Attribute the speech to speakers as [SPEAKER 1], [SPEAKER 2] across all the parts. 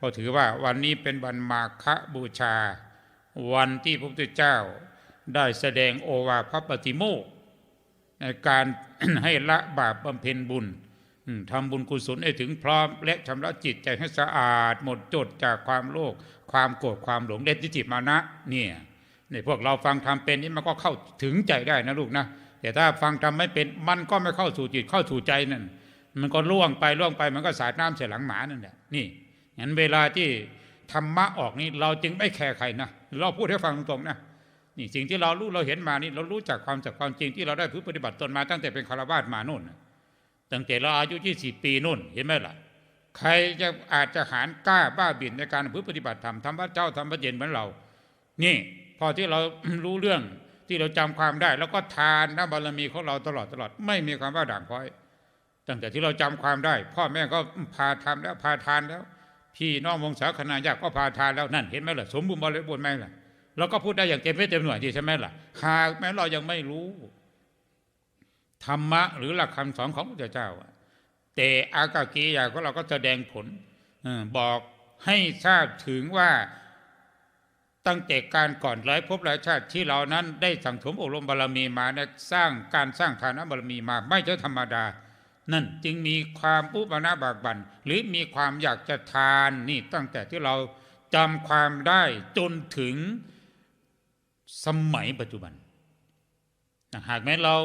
[SPEAKER 1] เพราะถือว่าวันนี้เป็นวันมาฆบูชา วันที่พระพุทธเจ้าได้แสดงโอวาทพระปฏิโมกข์ในการให้ละบาปบำเพ็ญบุญทำบุญกุศลให้ถึงพร้อม และชำระจิตใจให้สะอาด หมดจดจากความโลภความโกรธความหลงเด็ดทิฏฐิมานะเนี่ยในพวกเราฟังทำเป็นนี่มันก็เข้าถึงใจได้นะลูกนะแต่ถ้าฟังทำไม่เป็นมันก็ไม่เข้าสู่จิตเข้าสู่ใจนั่นมันก็ล่วงไปล่วงไปมันก็สาดน้ำใส่หลังหมานั่นแหละนี่ งั้นเวลาที่ธรรมะออกนี่เราจึงไม่แคร์ใครนะเราพูดให้ฟังตรงๆนะนี่สิ่งที่เรารู้เราเห็นมานี่เรารู้จากความจากความจริงที่เราได้พึ่งปฏิบัติตนมาตั้งแต่เป็นคารวาสมานู่นตั้งแต่เราอายุ20ปีนู่นเห็นไหมล่ะ ใครจะอาจจะหารกล้าบ้าบินในการพึ่งปฏิบัติธรรมทำพระเจ้าทำพระเย็นเหมือนเรา นี่พอที่เรารู้เรื่องที่เราจำความได้ แล้วก็ทานนะบารมีของเราตลอดตลอดไม่มีความว่าด่างพ้อย ตั้งแต่ที่เราจำความได้ พ่อแม่ก็พาทำแล้วพาทานแล้ว พี่น้องวงศาคณาญาติก็พาทานแล้วนั่นเห็นไหมล่ะสมบูรณ์บริบูรณ์ไหมล่ะเราก็พูดได้อย่างเต็มเม็ดเต็มหน่วยดีใช่ไหมล่ะหากแม้เรายังไม่รู้ ธรรมะหรือหลักคำสอนของพระเจ้าแต่อากากียาของเราก็แสดงผลอบอกให้ทราบถึงว่าตั้งแต่การก่อนหลายภพหลายชาติที่เรานั้นได้สั่งสมอบรมบารมีมาเนี่ยสร้างการสร้างฐานะบารมีมา ไม่ใช่ธรรมดา นั่นจึงมีความอุปนาบากบันหรือมีความอยากจะทานนี่ตั้งแต่ที่เราจำความได้จนถึงสมัยปัจจุบัน หากแม้เรา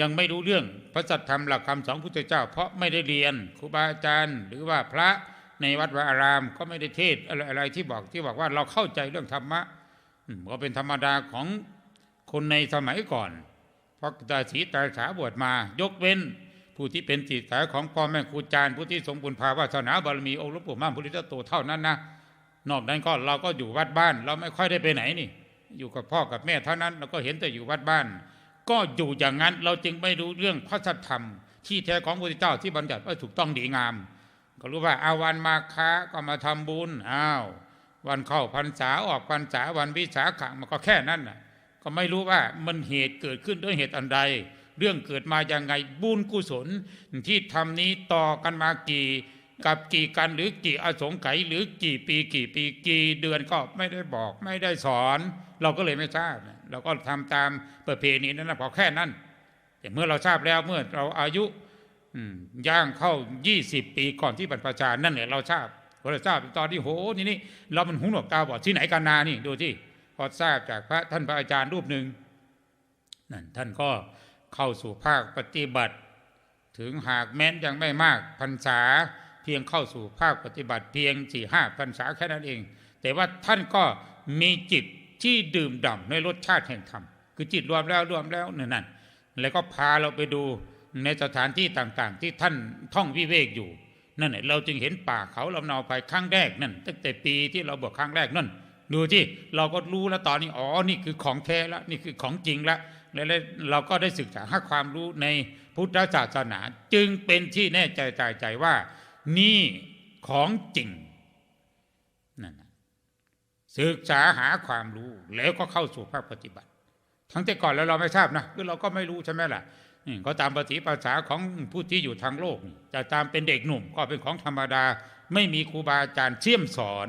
[SPEAKER 1] ยังไม่รู้เรื่องพระสัทธรรมหลักคำสอนพุทธเจ้า เพราะไม่ได้เรียนครูบาอาจารย์ หรือว่าพระในวัดวาอารามก็ไม่ได้เทศอะไรอะไรที่บอกที่บอกว่าเราเข้าใจเรื่องธรรมะก็เป็นธรรมดาของคนในสมัยก่อนเพราะตาสีตาสาบวชมายกเว้น ผู้ที่เป็นจิตสายของพ่อแม่ครูอาจารย์ผู้ที่สมบูรณ์ภาวาสนาบารมีองค์หลวงปู่มั่นพุทธเจ้าโตเท่านั้นนะนอกนั้นก็เราก็อยู่วัดบ้าน เราไม่ค่อยได้ไปไหนนี่ อยู่กับพ่อกับแม่เท่านั้นเราก็เห็นแต่อยู่วัดบ้าน ก็อยู่อย่างนั้นเราจึงไม่รู้เรื่องพระสัทธรรม ที่แท้ของพระพุทธเจ้าที่บัญญัติว่าถูกต้องดีงาม ก็รู้ว่าอาวันมาค้าก็มาทำบุญอ้าววันเข้าพรรษาออกพรรษาวันวิสาขะมันก็แค่นั้นน่ะ ก็ไม่รู้ว่ามันเหตุเกิดขึ้นด้วยเหตุอันใด เรื่องเกิดมาอย่างไงบุญกุศล ที่ทำนี้ต่อกันมากี่กับกี่กันหรือกี่อสงไขยหรือกี่ปีกี่ปีกี่เดือนก็ไม่ได้บอกไม่ได้สอน เราก็เลยไม่ทราบเราก็ทำตามประเพณีนั้นนะพอแค่นั้น แต่เมื่อเราทราบแล้วเมื่อเราอายุย่างเข้า 20 ปีก่อนที่บรรพชานั่นแหละเราทราบพอเราทราบตอนที่โหนี่นี่เรามันหูหนวกตาบอดที่ไหนกันนานี่ดูที่พอทราบจากพระท่านพระอาจารย์รูปหนึ่งนั่นท่านก็ เข้าสู่ภาคปฏิบัติ ถึงหากแม้นยังไม่มากพรรษาเพียงเข้าสู่ภาคปฏิบัติเพียงสี่ห้าพรรษาแค่นั้นเอง แต่ว่าท่านก็มีจิตที่ดื่มด่ำในรสชาติแห่งธรรมคือจิตรวมแล้วรวมแล้วนั่นนั่นแล้วก็พาเราไปดูในสถานที่ต่างๆ ที่ท่านท่องวิเวกอยู่นั่นแหละเราจึงเห็นป่าเขาลำเนาไปครั้งแรกนั่นตั้งแต่ปีที่เราบวชครั้งแรกนั่นดูที่เราก็รู้แล้วตอนนี้อ๋อนี่คือของแท้แล้วนี่คือของจริงแล้ว แล้วเราก็ได้ศึกษาหาความรู้ในพุทธศาสนา จึงเป็นที่แน่ใจใจใจว่า นี่ของจริงนั่นศึกษาหาความรู้แล้วก็เข้าสู่ภาคปฏิบัติ ทั้งแต่ก่อนแล้วเราไม่ทราบนะคือเราก็ไม่รู้ใช่ไหมล่ะก็ตามปฏิภาษาของผู้ที่อยู่ทางโลกจะตามเป็นเด็กหนุ่มก็เป็นของธรรมดา ไม่มีครูบาอาจารย์เชี่ยมสอน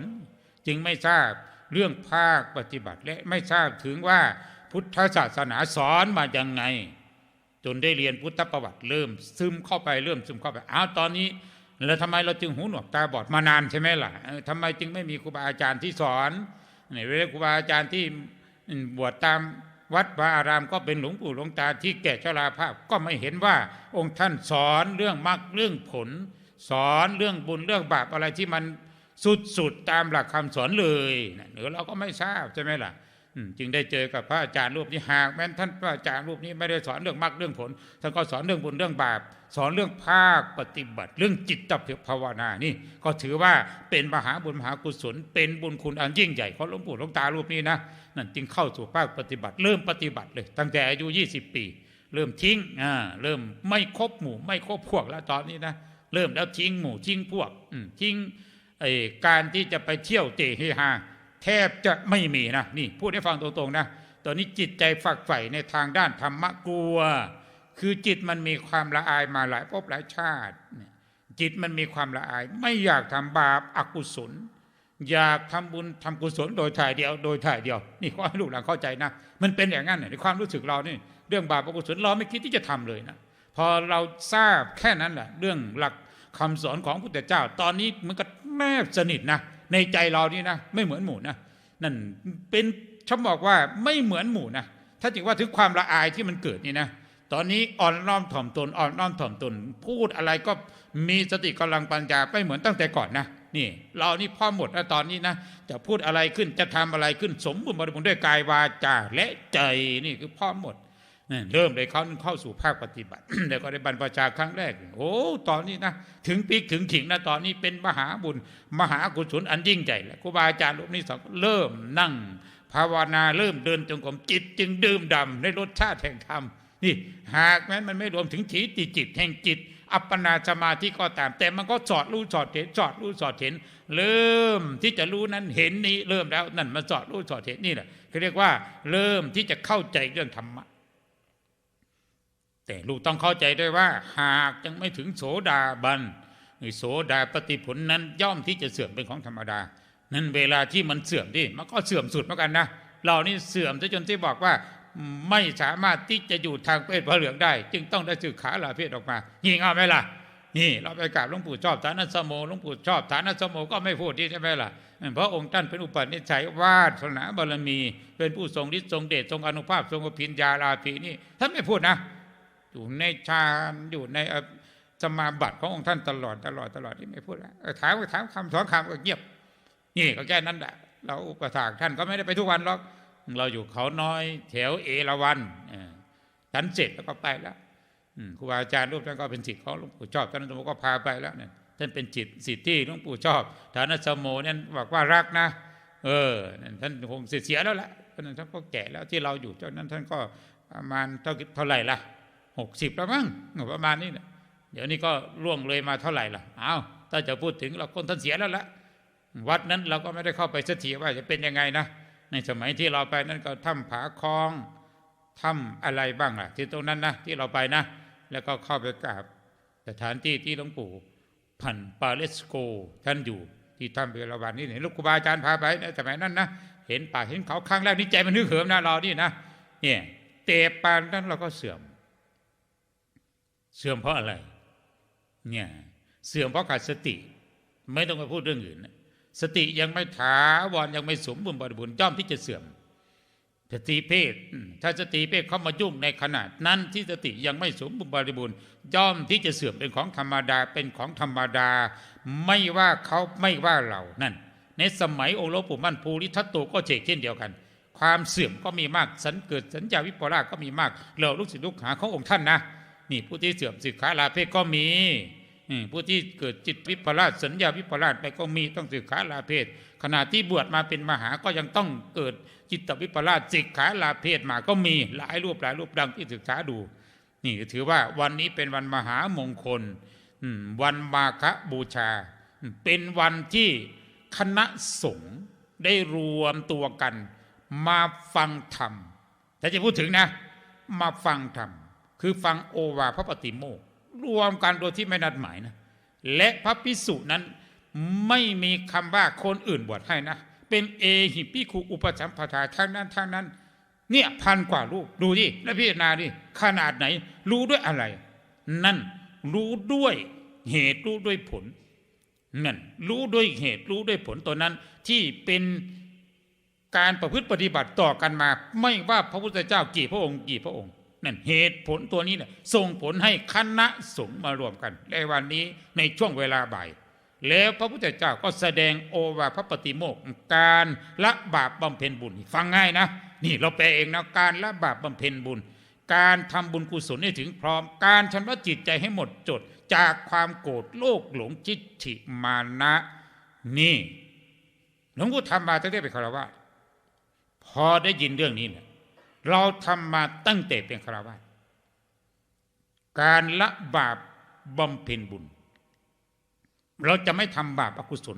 [SPEAKER 1] จึงไม่ทราบเรื่องภาคปฏิบัติและไม่ทราบถึงว่า พุทธศาสนาสอนมายังไง จนได้เรียนพุทธประวัติเริ่ม ซึมเข้าไปเริ่มซึมเข้าไปอ้าวตอนนี้แล้วทำไมเราจึงหูหนวกตาบอดมานานใช่ไหมล่ะเออทำไมจึงไม่มีครูบาอาจารย์ที่สอนในเวลาครูบาอาจารย์ที่บวชตามวัดวาอารามก็เป็นหลวงปู่หลวงตาที่แก่ชราภาพก็ไม่เห็นว่าองค์ท่านสอนเรื่องมรรคเรื่องผล สอนเรื่องบุญเรื่องบาปอะไรที่มันสุดๆตามหลักคำสอนเลยนะเดี๋ยวเราก็ไม่ทราบใช่ไหมล่ะ จึงได้เจอกับพระอาจารย์รูปนี้หากแม้นท่านพระอาจารย์รูปนี้ไม่ได้สอนเรื่องมรรคเรื่องผลท่านก็สอนเรื่องบุญเรื่องบาป สอนเรื่องภาคปฏิบัติ เรื่องจิตภาวนานี่ก็ถือว่าเป็นมหาบุญมหากุศล เป็นบุญคุณอันยิ่งใหญ่ของหลวงปู่หลวงตารูปนี้นะนั่นจึงเข้าสู่ภาคปฏิบัติ เริ่มปฏิบัติเลย ตั้งแต่อายุ 20 ปี เริ่มทิ้งอ่าเริ่มไม่คบหมู่ไม่คบพวกแล้วตอนนี้นะเริ่มแล้วทิ้งหมู่ทิ้งพวกทิ้งไอการที่จะไปเที่ยวเตะเฮฮา แทบจะไม่มีนะนี่พูดให้ฟังตรงๆนะตอนนี้จิตใจฝักใฝ่ในทางด้านธรรมะกลัว คือจิตมันมีความละอายมาหลายภพหลายชาติ จิตมันมีความละอาย ไม่อยากทำบาปอกุศล อยากทำบุญทำกุศลโดยถ่ายเดียว โดยถ่ายเดียว นี่ขอให้ลูกหลานเข้าใจนะ มันเป็นอย่างนั้นในความรู้สึกเรานี่เรื่องบาปอกุศลเราไม่คิดที่จะทำเลยนะพอเราทราบแค่นั้นแหละเรื่องหลักคำสอนของพุทธเจ้า ตอนนี้มันก็แนบสนิทนะ ในใจเรานี่นะไม่เหมือนหมู่นะนั่นเป็นฉันบอกว่าไม่เหมือนหมู่นะถ้าจึงว่าถึงความละอายที่มันเกิดนี่นะตอนนี้อ่อนน้อมถ่อมตนอ่อนน้อมถ่อมตน พูดอะไรก็มีสติกำลังปัญญาไม่เหมือนตั้งแต่ก่อนนะนี่ เรานี่พร้อหมดแล้วตอนนี้นะจะพูดอะไรขึ้นจะทำอะไรขึ้นสมบูรณ์บริบูรณ์ด้วยกายวาจาและใจนี่คือพร้อหมด เริ่มเลยเขาเข้าสู่ภาคปฏิบัติแล้วก็ได้บรรพชาครั้งแรก โอ้ ตอนนี้นะ ถึงปีกถึงขิงนะตอนนี้เป็นมหาบุญ มหากุศลอันยิ่งใหญ่แล้วครูบาอาจารย์รูปนี้สองเริ่มนั่ง ภาวนาเริ่มเดินจงกรมจิต จึงดื่มดำในรสชาติแห่งธรรมนี่หากแม้นมันไม่รวมถึงถีติจิตแห่งจิต อัปปนาสมาธิก็ตาม แต่มันก็สอดรู้สอดเห็นสอดรู้สอดเห็น เริ่มที่จะรู้นั้นเห็นนี้เริ่มแล้วนั่นมาสอดรู้สอดเห็นนี่แหละเขาเรียกว่า เริ่มที่จะเข้าใจเรื่องธรรมะ แต่ลูกต้องเข้าใจด้วยว่า หากยังไม่ถึงโสดาบันไอ้โสดาปฏิผลนั้นย่อมที่จะเสื่อมเป็นของธรรมดา นั้นเวลาที่มันเสื่อมที่มันก็เสื่อมสุดเหมือนกันนะเรานี่เสื่อมจนที่บอกว่าไม่สามารถที่จะอยู่ทางเพศพระเหลืองได้ จึงต้องได้สึกขาลาเพศออกมายิงเอาไหมล่ะนี่ เราไปกราบหลวงปู่ชอบฐานะสโมหลวงปู่ชอบฐานะสโมก็ไม่พูดที่ใช่ไหมล่ะเพราะองค์ท่านเป็นอุปนิสัยวาสนาบารมี เป็นผู้ทรงฤทธิ์ทรงเดชทรงอนุภาพทรงอภิญญาลาภีนี่ท่านไม่พูดนะ อยู่ในฌานอยู่ในสมาบัติขององค์ท่านตลอดตลอดตลอดที่ไม่พูดแล้วถามก็ถามคำสองคำก็เงียบ นี่ก็แค่นั้นแหละเราอุปถากท่านก็ไม่ได้ไปทุกวันหรอกเราอยู่เขาน้อยแถวเอราวันเออฉันเสร็จแล้วก็ไปแล้วครูบาอาจารย์รูปท่านก็เป็นสิทธิ์ของหลวงปู่ชอบท่านสมโมก็พาไปแล้วเนี่ยท่านเป็นจิตสิทธิ์ที่หลวงปู่ชอบฐานะสมโมเนี่ยบอกว่ารักนะ เออท่านคงเสียแล้วละเพราะนั้นท่านก็แก่แล้วที่เราอยู่เจ้านั้นท่านก็ประมาณเท่าเท่าไหร่ละ หกสิบแล้วมั้งประมาณนี้นะเดี๋ยวนี้ก็ล่วงเลยมาเท่าไหร่ล่ะอ้าวถ้าจะพูดถึงเราคนท่านเสียแล้วละวัดนั้นเราก็ไม่ได้เข้าไปสักทีว่าจะเป็นยังไงนะในสมัยที่เราไปนั้นก็ถ้ำผาคองถ้ำอะไรบ้างล่ะ ที่ตรงนั้นนะที่เราไปนะ แล้วก็เข้าไปกราบสถานที่ที่หลวงปู่พันปาเลสโกท่านอยู่ที่ถ้ำเบลวันนี่เนี่ยลูกครูบาอาจารย์พาไปในสมัยนั้นนะเห็นป่าเห็นเขาครั้งแรกนี่ใจมันนึกเหิมนะเรานี่นะเนี่ยเตะปานนั้นเราก็เสื่อม เสื่อมเพราะอะไร เนี่ย เสื่อมเพราะขาดสติ ไม่ต้องไปพูดเรื่องอื่นนะสติยังไม่ถาวรยังไม่สมบูรณ์บริบูรณ์ย่อมที่จะเสื่อมสติเพศถ้าสติเพศเข้ามายุ่งในขนาดนั้นที่สติยังไม่สมบูรณ์บริบูรณ์ย่อมที่จะเสื่อมเป็นของธรรมดาเป็นของธรรมดา ไม่ว่าเขาไม่ว่าเรานั่น ในสมัยองค์หลวงปู่มั่นภูริทัตโตก็เช่นเช่นเดียวกัน ความเสื่อมก็มีมากสันเกิดสัญญาวิปลาสก็มีมากเราลูกศิษย์ลูกหาขององค์ท่านนะ นี่ผู้ที่เสื่อมสิกขาลาเพศก็มีผู้ที่เกิดจิตวิปลาสสัญญาวิปลาสไปก็มีต้องสิกขาลาเพศ ขณะที่บวชมาเป็นมหาก็ยังต้องเกิดจิตวิปลาสสิกขาลาเพศมาก็มีหลายรูปหลายรูปดังที่ศึกษาดู นี่ถือว่าวันนี้เป็นวันมหามงคลวันมาฆบูชา เป็นวันที่คณะสงฆ์ได้รวมตัวกัน มาฟังธรรมถ้าจะพูดถึงนะ มาฟังธรรม คือฟังโอวาพระปฏิโมกรวมกันโดยที่ไม่นัดหมายนะ และพระพิสุนั้นไม่มีคำว่าคนอื่นบวชให้นะ เป็นเอหิปิคูอุปสัมปทาทั้งนั้นทั้งนั้น เนี่ยพันกว่ารูปดูดิแล้วพิจารณาดิขนาดไหน รู้ด้วยอะไร นั่นรู้ด้วยเหตุรู้ด้วยผลนั่นรู้ด้วยเหตุรู้ด้วยผลตัวนั้นที่เป็นการประพฤติปฏิบัติต่อกันมา ไม่ว่าพระพุทธเจ้ากี่พระองค์กี่พระองค์ นั่นเหตุผลตัวนี้เนี่ยส่งผลให้คณะสงฆ์มารวมกัน ในวันนี้ในช่วงเวลาบ่าย แล้วพระพุทธเจ้าก็แสดงโอวาทพระปฏิโมกข์การละบาปบำเพ็ญบุญ ฟังง่ายนะ นี่เราแปลเองนะการละบาปบำเพ็ญบุญ การทำบุญกุศลให้ถึงพร้อม การชำระจิตใจให้หมดจดจากความโกรธโลภหลงจิตถิมานะนี่หลวงพ่อทำมาตั้งแต่เป็นคารวะพอได้ยินเรื่องนี้เนี่ย เราทำมาตั้งแต่เป็นคารวะการละบาปบำเพ็ญบุญ เราจะไม่ทำบาปอกุศล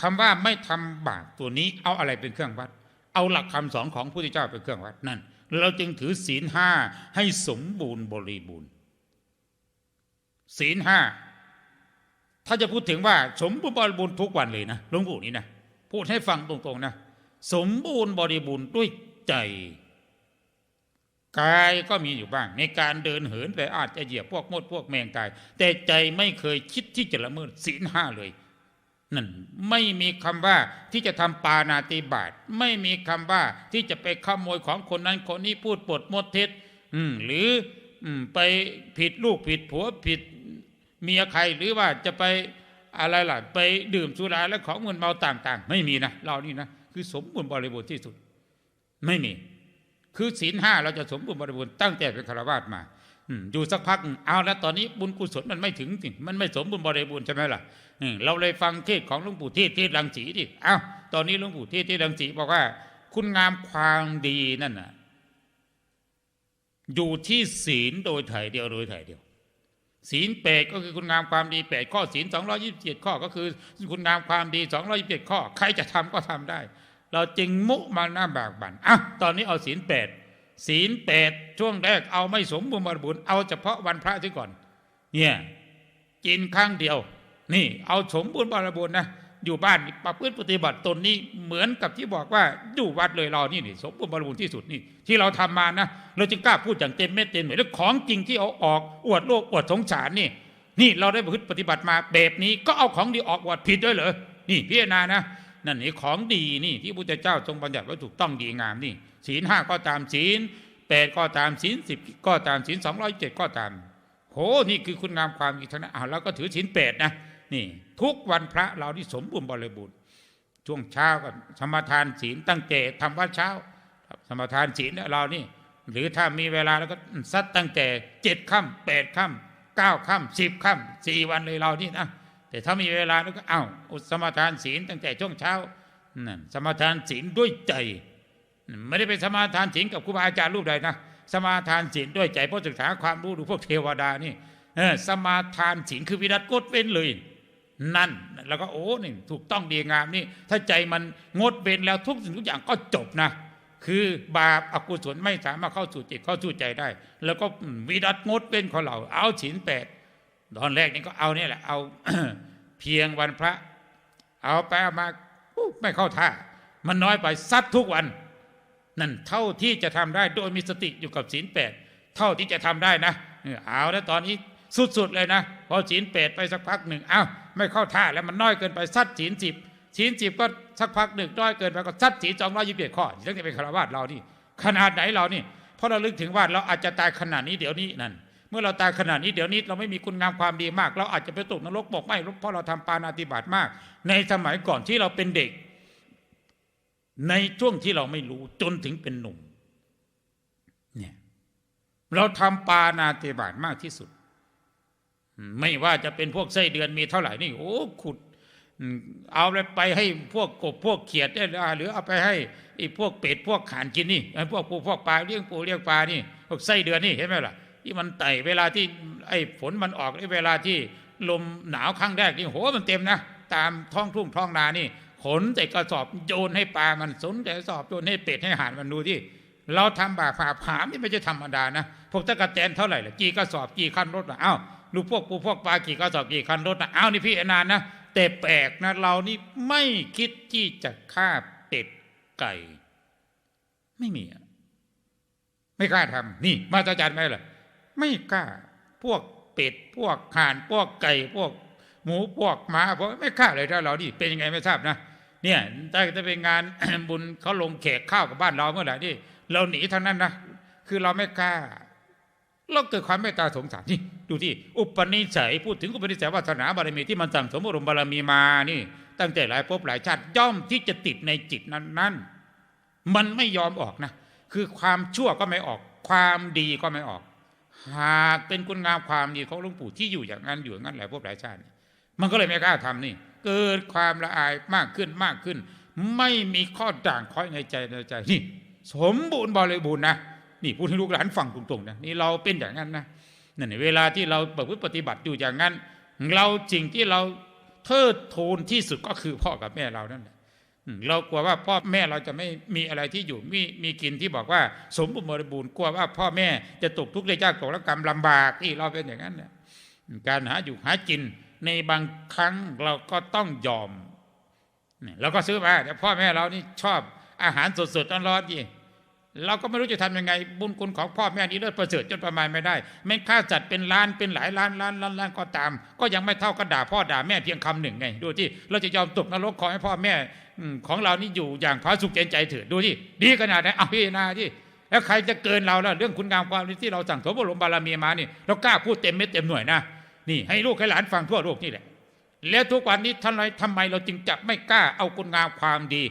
[SPEAKER 1] คำว่าไม่ทำบาปตัวนี้เอาอะไรเป็นเครื่องวัด เอาหลักคำสอนของพระพุทธเจ้าเป็นเครื่องวัดนั่น เราจึงถือศีลห้าให้สมบูรณ์บริบูรณ์ศีลห้าถ้าจะพูดถึงว่า สมบูรณ์บริบูรณ์ทุกวันเลยนะหลวงปู่นี่นะพูดให้ฟังตรงๆนะสมบูรณ์บริบูรณ์ด้วย ใจ กายก็มีอยู่บ้าง ในการเดินเหินแต่อาจจะเหยียบพวกมดพวกแมงตาย แต่ใจไม่เคยคิดที่จะละเมิดศีลห้าเลยนั่นไม่มีคำว่าที่จะทำปานาติบาตไม่มีคำว่าที่จะไปขโมยของคนนั้นคนนี้พูดปดมดเท็จอืมหรืออืมไปผิดลูกผิดผัวผิดเมียใครหรือว่าจะไปอะไรล่ะไปดื่มสุราและของมึนเมาต่าง ๆ ไม่มีนะเรานี่นะคือสมบูรณ์บริบูรณ์ที่สุด ไม่มี คือศีลห้าเราจะสมบูรณ์บริบูรณ์ตั้งแต่เป็นคารวาสมาอยู่สักพักเอาแล้วตอนนี้บุญกุศลมันไม่ถึงสิมันไม่สมบูรณ์บริบูรณ์ใช่ไหมล่ะเราเลยฟังเทศของหลวงปู่เทศเทศรังสีดิเอาตอนนี้หลวงปู่เทศเทศรังสีบอกว่า คุณงามความดีนั่นน่ะ อยู่ที่ศีลโดยถ่ายเดียวโดยถ่ายเดียว ศีลแปดก็คือคุณงามความดีแปดข้อศีลสองร้อยี่สิบเจ็ดข้อก็คือ คุณงามความดีสองร้อยี่สิบเจ็ดข้อ ใครจะทำก็ทำได้ เราจึงมุมาหน้าบากบั่นอะตอนนี้เอาศีลแปดศีลแปดช่วงแรกเอาไม่สมบูรณ์บริบูรณ์เอาเฉพาะวันพระที่ก่อน เนี่ยกินครั้งเดียว นี่ เอาสมบูรณ์บริบูรณ์นะอยู่บ้านประพฤติปฏิบัติตนนี้เหมือนกับที่บอกว่าอยู่วัดเลยเรานี่นี่สมบูรณ์บริบูรณ์ที่สุดนี่ที่เราทำมานะเราจึงกล้าพูดอย่างเต็มเม็ดเต็มหน่วยแล้วของจริงที่เอาออกอวดโลกอวดสงสารนี่ นี่เราได้ประพฤติปฏิบัติมาแบบนี้ก็เอาของดีออกอวดผิดด้วยเหรอนี่พิจารณานะ นั่นนี่ของดีนี่ที่พระพุทธเจ้าทรงบัญญัติไว้ถูกต้องดีงามนี่ศีลห้าก็ตามศีลแปดก็ตามศีลสิบก็ตามศีลสองร้อยเจ็ดก็ตามโหนี่คือคุณงามความดีทั้งนั้นอ่าแล้วก็ถือศีลแปดนะนี่ ทุกวันพระเราที่สมบูรณ์บริบูรณ์ช่วงเช้าก็สมทานศีลตั้งแต่ทำวัดเช้า สมทานศีลเนี่ยเรานี่ หรือถ้ามีเวลาแล้วก็ซัดตั้งแต่เจ็ดค่ำแปดค่ำเก้าค่ำสิบค่ำสี่วันเลยเรานี่นะ แต่ถ้ามีเวลาแล้วก็เอ้าอุสมาทานศีลตั้งแต่ช่วงเช้านั่นสมาทานศีลด้วยใจ ไม่ได้เป็นสมาทานศีลกับครูบาอาจารย์รูปใดนะสมาทานศีลด้วยใจเพราะศึกษาความรู้ดูพวกเทวดานี่สมาทานศีลคือวิรัตงดเว้นเลย นั่นแล้วก็โอ้นี่ถูกต้องดีงามนี่ ถ้าใจมันงดเว้นแล้วทุกสิ่งทุกอย่างก็จบนะคือบาปอกุศลไม่สามารถเข้าสู่จิตเข้าสู่ใจได้ แล้วก็วิรัตงดเว้นของเรา เอาศีลแปด ตอนแรกนี่ก็เอาเนี่ยแหละ เอาเพียงวันพระ เอาไปเอามาไม่เข้าท่า มันน้อยไปซัดทุกวัน นั่นเท่าที่จะทำได้โดยมีสติอยู่กับศีลแปดเท่าที่จะทำได้นะเออเอาแล้วตอนนี้สุดๆเลยนะ พอศีลแปดไปสักพักหนึ่งอ้าวไม่เข้าท่าแล้วมันน้อยเกินไปซัดศีลสิบศีลสิบก็สักพักหนึ่งน้อยเกินไปก็ซัดศีลสองร้อยยี่สิบเอ็ดข้อตั้งแต่เป็นคารวาสเรานี่ขนาดไหนเรานี่เพราะเราลึกถึงว่าเราอาจจะตายขนาดนี้เดี๋ยวนี้นั่น เมื่อเราตายขนาดนี้เดี๋ยวนี้เราไม่มีคุณงามความดีมาก เราอาจจะไปตกนรกบอกไม่เพราะเราทำปานาติบาตมาก ในสมัยก่อนที่เราเป็นเด็ก ในช่วงที่เราไม่รู้จนถึงเป็นหนุ่มเนี่ยเราทำปานาติบาตมากที่สุด ไม่ว่าจะเป็นพวกไส้เดือนมีเท่าไหร่นี่โอ้ขุดเอาไปให้พวกกบพวกเขียดได้หรือเอาไปให้ไอ้พวกเป็ดพวกขานกินนี่ไอ้พวกปูพวกปลาเลี้ยงปูเลี้ยงปลานี่พวกไส้เดือนนี่เห็นไหมล่ะ ที่มันไต่เวลาที่ไอ้ฝนมันออกไอ้เวลาที่ลมหนาวครั้งแรกนี่โหมันเต็มนะ ตามท้องทุ่งท้องนานี่ ขนใส่กระสอบโยนให้ปลามันสนใส่กระสอบโยนให้เป็ดให้ห่านมันดูที่เราทำบาปผาผามนี่ไม่ใช่ธรรมดานะพวกตะกะแตนเท่าไหร่ล่ะกี่กระสอบกี่คันรถล่ะอ้าวลูกพวกปูพวกปลากี่กระสอบกี่คันรถนะอ้าวนี่พี่อนานนะแต่แปลกนะเรานี่ไม่คิดที่จะฆ่าเป็ดไก่ ไม่มีอะไม่กล้าทำนี่ มาตรฐานไหมล่ะ ไม่กล้า พวกเป็ดพวกห่านพวกไก่พวก หมูพวกหมาพวกไม่กล้าเลยถ้าเรานี่เป็นยังไงไม่ทราบนะเนี่ยถ้าจะเป็นงานบุญเขาลงแขกข้าวกับบ้านเราเมื่อไหร่นี่เราหนีทั้งนั้นนะคือเราไม่กล้าเราเกิดความเมตตาสงสารนี่ดูที่อุปนิสัยพูดถึงอุปนิสัยวาสนาบารมีที่มันสั่งสมบุรมบารมีมานี่ตั้งแต่หลายภพหลายชาติย่อมที่จะติดในจิตนั้นๆมันไม่ยอมออกนะ คือความชั่วก็ไม่ออก ความดีก็ไม่ออก หากเป็นคุณงามความดีของหลวงปู่ที่อยู่อย่างนั้นอยู่อย่างนั้นหลายภพหลายชาติมันก็เลยไม่กล้าทำนี่ เกิดความละอายมากขึ้นมากขึ้น ไม่มีข้อด่างคอยในใจในใจนี่ สมบูรณ์บริบูรณ์นะนี่พูดให้ลูกหลานฟังตรงๆนะนี่เราเป็นอย่างนั้นนะนั่นเวลาที่เราประพฤติปฏิบัติอยู่อย่างนั้น เราสิ่งที่เราเทิดทูนที่สุดก็คือพ่อกับแม่เรานั่นแหละ เรากลัวว่าพ่อแม่เราจะไม่มีอะไรที่อยู่มีมีกินที่บอกว่า สมบูรณ์บริบูรณ์กลัวว่าพ่อแม่จะตกทุกข์ได้ยากตกระกรรมลำบากที่เราเป็นอย่างนั้นเนี่ยการหาอยู่หากินในบางครั้งเราก็ต้องยอมเราก็ซื้อมาแต่พ่อแม่เรานี่ชอบอาหารสดๆร้อนๆยี่เราก็ไม่รู้จะทำยังไง บุญคุณของพ่อแม่นี้เลิศประเสริฐจนประมาณไม่ได้แม้ค่าจัดเป็นล้านเป็นหลายล้านล้านล้านล้านก็ตาม ก็ยังไม่เท่ากับด่าพ่อด่าแม่เพียงคำหนึ่งไง ดูที่เราจะยอมตกนรกขอให้พ่อแม่ ของเรานี่อยู่อย่างพระสุขใจใจเถิดดูที่ดีขนาดไหนเอาพี่นาที่แล้วใครจะเกินเราแล่ะเรื่องคุณงามความดีที่เราสั่งสมบรมบารมีมานี่เรากล้าพูดเต็มเม็ดเต็มหน่วยนะนี่ให้ลูกให้หลานฟังทั่วโลกนี่แหละ แล้วทุกวันนี้ท่านไรทำไมเราจึงจะไม่กล้าเอาคุณงามความดี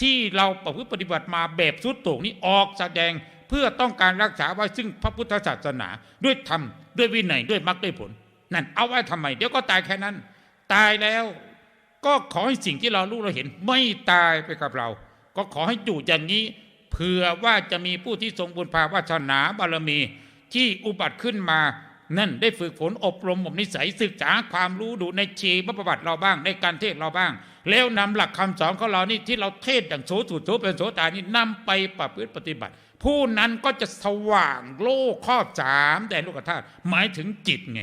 [SPEAKER 1] ที่เราประพฤติปฏิบัติมาแบบสุดโต่งนี้ออกแสดงเพื่อต้องการรักษาไว้ซึ่งพระพุทธศาสนา ด้วยธรรมด้วยวินัยด้วยมรรคด้วยผล นั่นเอาไว้ทำไม เดี๋ยวก็ตายแค่นั้น ตายแล้ว ก็ขอให้สิ่งที่เรารู้เราเห็น ไม่ตายไปกับเรา ก็ขอให้อยู่อย่างนี้เผื่อว่าจะมีผู้ที่ทรงบุญภาวาสนาบารมี ที่อุบัติขึ้นมานั่นได้ฝึกฝนอบรมบ่มนิสัยศึกษาความรู้ดูในชีวประวัติเราบ้างในการเทศเราบ้าง แล้วนำหลักคำสอนของเรานี่ที่เราเทศอย่างโสสุดโสเป็นโสตานี่นำไปประพฤติปฏิบัติ ผู้นั้นก็จะสว่างโลกครอบสามแดนโลกธาตุหมายถึงจิตไง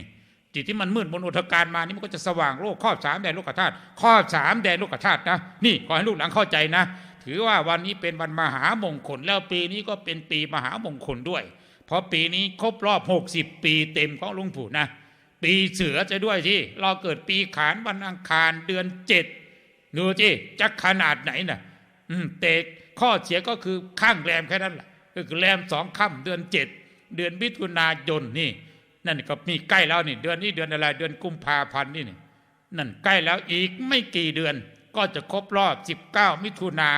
[SPEAKER 1] จิตที่มันมืดมนอุทการมานี่มันก็จะสว่างโลกครอบสามแดนโลกธาตุครอบสามแดนโลกธาตุนะนี่ขอให้ลูกหลานเข้าใจนะ ถือว่าวันนี้เป็นวันมหามงคลแล้วปีนี้ก็เป็นปีมหามงคลด้วย เพราะปีนี้ครบรอบ 60 ปีเต็มของลุงปู่นะ ปีเสือจะด้วยที่เราเกิดปีขานวันอังคารเดือนเจ็ดดูที่จะขนาดไหนน่ะอืมแต่ข้อเสียก็คือข้างแรมแค่นั้นแหละก็คือแรมสองค่ำเดือนเจ็ดเดือนมิถุนายนนี่ นั่นก็มีใกล้แล้วนี่ เดือนนี้เดือนอะไร เดือนกุมภาพันธ์นี่นี่นั่นใกล้แล้วอีกไม่กี่เดือนก็จะครบรอบ 19 มิถุนา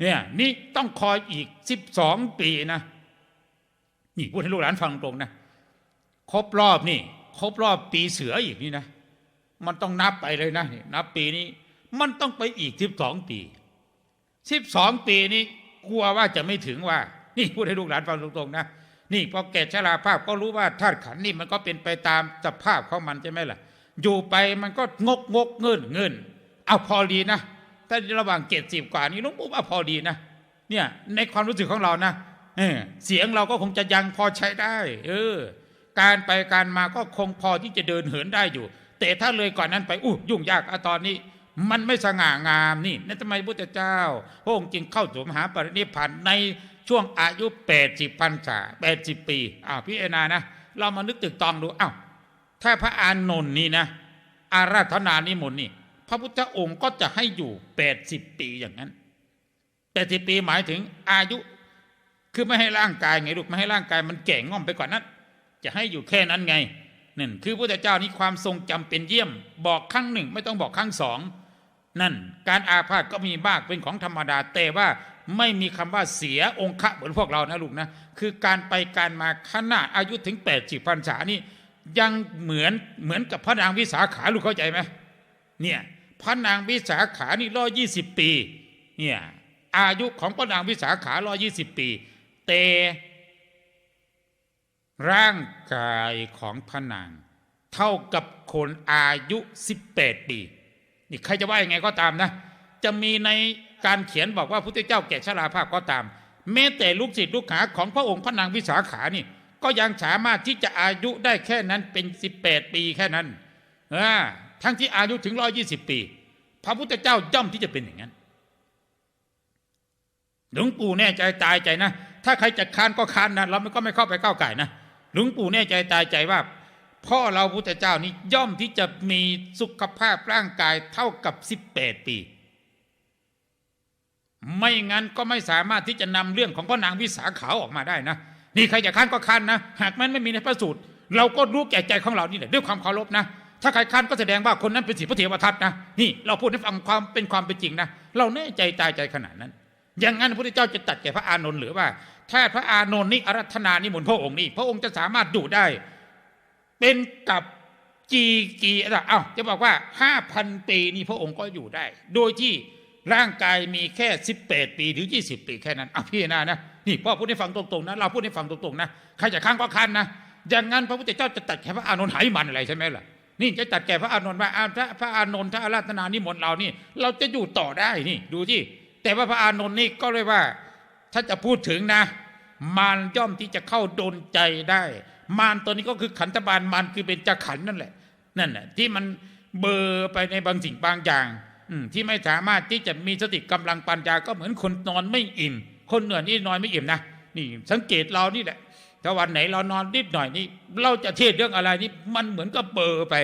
[SPEAKER 1] เนี่ยนี่ต้องคอยอีก 12 ปีนะ นี่พูดให้ลูกหลานฟังตรงนะครบรอบนี่ครบรอบปีเสืออีกนี่นะ มันต้องนับไปเลยนะนับปีนี้ มันต้องไปอีก 12 ปี 12 ปีนี้กลัวว่าจะไม่ถึงว่า นี่พูดให้ลูกหลานฟังตรงๆนะ นี่พอแก่ชราภาพก็รู้ว่าธาตุขันนี่มันก็เป็นไปตามสภาพของมันใช่ไหมล่ะ อยู่ไปมันก็งกงกเงินเงินเอาพอดีนะถ้าระหว่างเกตสิบกว่านี้ลุงปู่เอาพอดีนะเนี่ยในความรู้สึกของเรานะเออเสียงเราก็คงจะยังพอใช้ได้ เออ การไปการมาก็คงพอที่จะเดินเหินได้อยู่ แต่ถ้าเลยก่อนนั้นไปอู้ยุ่งยากอะตอนนี้ มันไม่สง่างามนี่นั่นทำไมพุทธเจ้าพระองค์จึงเข้าสู่มหาปรินิพพานใน ช่วงอายุแปดสิบพรรษาแปดสิบปีอ้าวพี่เอนานะ เรามานึกตึกตองดูอ้าวถ้าพระอานนท์นี่นะ อาราธนานิมนต์นี่ พระพุทธองค์ก็จะให้อยู่แปดสิบปีอย่างนั้นแปดสิบปีหมายถึงอายุ คือไม่ให้ร่างกายไงลูกไม่ให้ร่างกายมันแก่ง่อมไปกว่านั้น จะให้อยู่แค่นั้นไงนั่นคือพระพุทธเจ้านี้ความทรงจำเป็นเยี่ยม บอกครั้งหนึ่ง ไม่ต้องบอกครั้งสองนั่น การอาพาธก็มีบ้างเป็นของธรรมดาแต่ว่า ไม่มีคำว่าเสียองค์ะเหมือนพวกเรานะลูกนะ คือการไปการมาขนาดอายุถึง8ปดสิบพรรษานี่ยังเหมือนเหมือนกับพระนางวิสาขาลูกเข้าใจไหมเนี่ยพระนางวิสาขานี่ร้อยี่สิบปีเนี่ยอายุของพระนางวิสาขาร้อยี่สิบปีแต่ร่างกายของพระนาง เท่ากับคนอายุ 18 ปี นี่ใครจะว่ายังไงก็ตามนะ จะมีใน การเขียนบอกว่าพุทธเจ้าแก่ชราภาพก็ตาม แม้แต่ลูกศิษย์ลูกหาของพระองค์พระนางวิสาขานี่ ก็ยังสามารถที่จะอายุได้แค่นั้นเป็น 18 ปีแค่นั้นทั้งที่อายุถึง 120 ปี พระพุทธเจ้าย่อมที่จะเป็นอย่างนั้นหลวงปู่แน่ใจตายใจนะ ถ้าใครจะค้านก็ค้านนะเราก็ไม่เข้าไปก้าวไก่นะหลวงปู่แน่ใจตายใจว่าพ่อเราพุทธเจ้านี่ย่อมที่จะมีสุขภาพร่างกายเท่ากับ 18 ปี ไม่งั้นก็ไม่สามารถที่จะนำเรื่องของพระนางวิสาขาออกมาได้นะ นี่ใครจะค้านก็ค้านนะ หากมันไม่มีในพระสูตร เราก็รู้แก่ใจของเรานี่แหละด้วยความเคารพนะ ถ้าใครค้านก็แสดงว่าคนนั้นเป็นศิพระเถรทัตนะนี่เราพูดให้ฟังความเป็นความเป็นจริงนะ เราแน่ใจตายใจขนาดนั้น อย่างนั้นพระพุทธเจ้าจะตัดแก่พระอานนท์หรือว่า ถ้าพระอานนท์นี่อารัธนานิมนพระองค์นี่พระองค์จะสามารถดูได้ เป็นกับจีกีอะไรอ้าวจะบอกว่าห้าพันปีนี่พระองค์ก็อยู่ได้ โดยที่ ร่างกายมีแค่สิบแปดปีหรือยี่สิบปีแค่นั้นอะพี่นานะนี่พ่อพูดให้ฟังตรงๆนะเราพูดให้ฟังตรงๆนะใครจะข้างก็ข้านนะอย่างนั้นพระพุทธเจ้าจะตัดแก่พระอานนท์หายมันอะไรใช่ไหมล่ะนี่จะตัดแก่พระอานนท์ว่าอ้าวถ้าพระอานนท์ถ้าอาราธนานิมนต์เรานี่ เราจะอยู่ต่อได้นี่ดูที่แต่ว่าพระอานนท์นี่ก็เลยว่า ถ้าจะพูดถึงนะ มารย่อมที่จะเข้าดนใจได้ มารตัวนี้ก็คือขันธบาลมารคือเป็นจักขันนั่นแหละนั่นแหละที่มันเบลอไปในบางสิ่งบางอย่าง ที่ไม่สามารถที่จะมีสติกำลังปัญญาก็เหมือนคนนอนไม่อิ่ม คนเหนื่อยนี่นอนไม่อิ่มนะนี่สังเกตเรานี่แหละถ้าวันไหนเรานอนนิดหน่อยนี่เราจะเทศเรื่องอะไรนี่มันเหมือนกับเบลอไป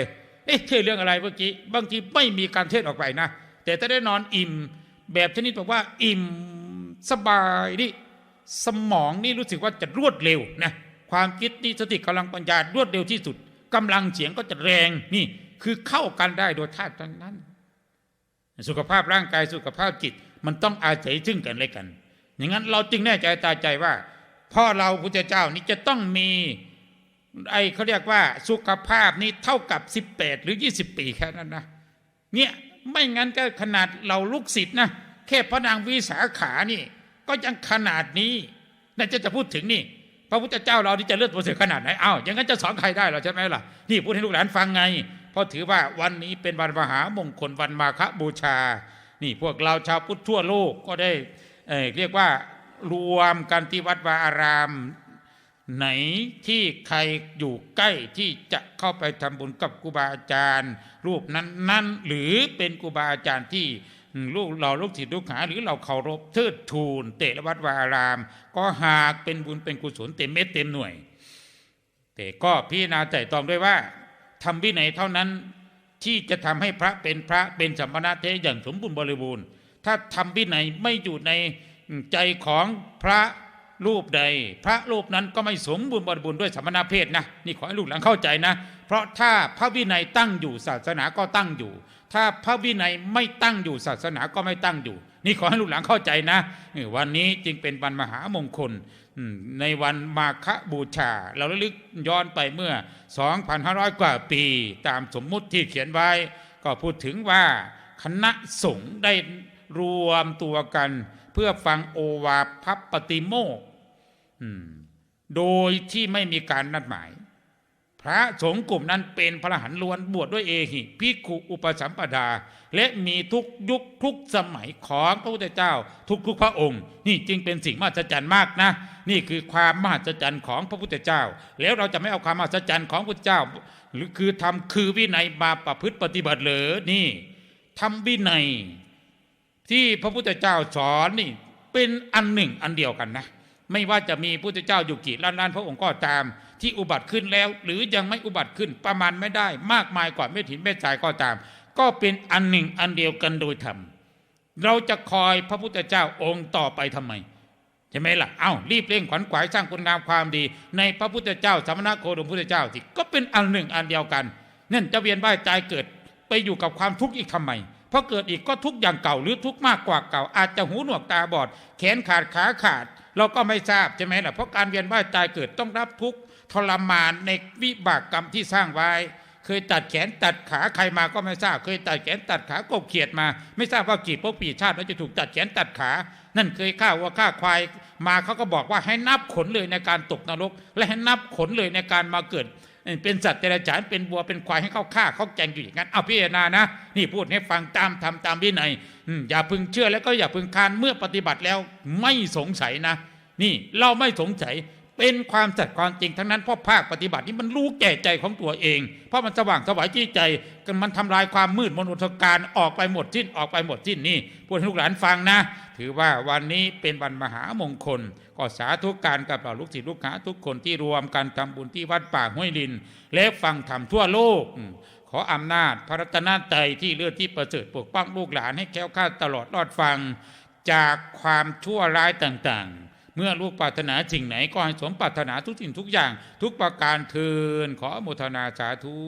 [SPEAKER 1] เอ๊ะเทศเรื่องอะไรเมื่อกี้บางทีไม่มีการเทศออกไปนะ แต่ถ้าได้นอนอิ่ม แบบชนิดบอกว่าอิ่มสบายนี่สมองนี่รู้สึกว่าจะรวดเร็วนะความคิดนี่สติกำลังปัญญารวดเร็วที่สุดกำลังเสียงก็จะแรงนี่คือเข้ากันได้โดยธาตุนั้น สุขภาพร่างกายสุขภาพจิตมันต้องอาศัยซึ่งกันและกัน อย่างนั้นเราจึงแน่ใจตาใจว่าพ่อเราพุทธเจ้านี่จะต้องมีไอเขาเรียกว่าสุขภาพนี่เท่ากับ 18 หรือ 20 ปีแค่นั้นนะเนี่ยไม่งั้นก็ขนาดเราลูกศิษย์นะแค่พระนางวิสาขานี่ ก็ยังขนาดนี้น่าจะจะพูดถึงนี่ พระพุทธเจ้าเราที่จะเลือดประเสริฐขนาดไหนอ้าวอย่างนั้นจะสอนใครได้หรอใช่ไหมล่ะนี่พูดให้ลูกหลานฟังไง เพราะถือว่าวันนี้เป็นวันมหามงคลวันมาฆบูชา นี่พวกเราชาวพุทธทั่วโลกก็ได้เเรียกว่ารวมกันที่วัดวาอาราม ไหนที่ใครอยู่ใกล้ที่จะเข้าไปทำบุญกับครูบาอาจารย์ รูปนั้นนั้นหรือเป็นครูบาอาจารย์ที่ลูกเราลูกศิษย์ลูกหาหรือเราเคารพเทิดทูนเตะวัดวาอาราม ก็หากเป็นบุญเป็นกุศลเต็มเม็ดเต็มหน่วย แต่ก็พิจารณาใจตองด้วยว่า ทำวินัยเท่านั้นที่จะทำให้พระเป็นพระเป็นสัมมาเทอย่างสมบูรณ์บริบูรณ์ ถ้าทำวินัยไม่อยู่ในใจของพระรูปใด พระรูปนั้นก็ไม่สมบูรณ์บริบูรณ์ด้วยสัมมานาเพศนะนี่ขอให้ลูกหลานเข้าใจนะ เพราะถ้าพระวินัยตั้งอยู่ศาสนาก็ตั้งอยู่ ถ้าพระวินัยไม่ตั้งอยู่ศาสนาก็ไม่ตั้งอยู่ นี่ขอให้ลูกหลานเข้าใจนะวันนี้จึงเป็นวันมหามงคล ในวันมาฆบูชา เราระลึกย้อนไปเมื่อ 2,500 กว่าปี ตามสมมุติที่เขียนไว้ ก็พูดถึงว่าคณะสงฆ์ได้รวมตัวกัน เพื่อฟังโอวาพปฏิโมกข์อืมโดยที่ไม่มีการนัดหมาย พระสงฆ์กลุ่มนั้นเป็นพระหันล้วนบวชด้วยเอหิพิกขุอุปสัมปทาและมีทุกยุคทุกสมัยของพระพุทธเจ้า ทุกทุกพระองค์ นี่จึงเป็นสิ่งมหัศจรรย์มากนะ นี่คือความมหัศจรรย์ของพระพุทธเจ้า แล้วเราจะไม่เอาความมหัศจรรย์ของพระพุทธเจ้า หรือคือทำคือวินัยมาประพฤติปฏิบัติเหรอนี่ทำวินัย ที่พระพุทธเจ้าสอนนี่เป็นอันหนึ่งอันเดียวกันนะ ไม่ว่าจะมีพระพุทธเจ้าอยู่กี่ล้านล้านพระองค์ก็ตาม ที่อุบัติขึ้นแล้ว หรือยังไม่อุบัติขึ้นประมาณไม่ได้ มากมายกว่าเม็ดหินเม็ดทรายก็ตาม ก็เป็นอันหนึ่งอันเดียวกันโดยธรรมเราจะคอยพระพุทธเจ้าองค์ต่อไปทำไมใช่ไหมล่ะเอ้ารีบเร่งขวัญขวายสร้างคุณงามความดี ในพระพุทธเจ้าสมณโคดมพุทธเจ้าที่ก็เป็นอันหนึ่งอันเดียวกันนั่นจะเวียนว่ายตายเกิดไปอยู่กับความทุกข์อีกทำไมเพราะเกิดอีกก็ทุกอย่างเก่าหรือทุกมากกว่าเก่า อาจจะหูหนวกตาบอด แขนขาดขาขาด เราก็ไม่ทราบใช่ไหมล่ะเพราะการเวียนว่ายตายเกิดต้องรับทุกข์ทรมานในวิบากกรรมที่สร้างไว้ เคยตัดแขนตัดขาใครมาก็ไม่ทราบ เคยตัดแขนตัดขากบเขียดมา ไม่ทราบว่ากี่พวกปีชาติแล้วจะถูกตัดแขนตัดขา นั่นเคยฆ่าวัวฆ่าควายมาเขาก็บอกว่าให้นับขนเลยในการตกนรก และให้นับขนเลยในการมาเกิดเป็นสัตว์เดรัจฉานเป็นวัวเป็นควายให้เขาฆ่าเขาแกงอยู่อย่างนั้นเอาพิจารณานะ นี่พูดให้ฟังตามทำตามวินัย อย่าพึงเชื่อแล้วก็อย่าพึงคานเมื่อปฏิบัติแล้วไม่สงสัยนะ นี่เราไม่สงสัยเป็นความสัตย์ความจริงทั้งนั้นเพราะภาคปฏิบัตินี้มันรู้แก่ใจของตัวเอง เพราะมันสว่างสวายที่ใจกันมันทำลายความมืดมนอุทการออกไปหมดสิ้นออกไปหมดสิ้นนี่พูดให้ลูกหลานฟังนะ ถือว่าวันนี้เป็นวันมหามงคล ก็สาธุการกับเราลูกศิษย์ลูกหาทุกคนที่รวมกันทำบุญที่วัดป่าห้วยลิน และฟังธรรมทั่วโลก อืมขออำนาจพระรัตนตรัยที่เลือดที่ประเสริฐปกป้องลูกหลานให้แค้วคลาดตลอดรอดฟัง จากความชั่วร้ายต่างๆ เมื่อลูกปรารถนาสิ่งไหนก็ให้สมปรารถนาทุกสิ่งทุกอย่าง ทุกประการเทินขออโมทนาสาธุ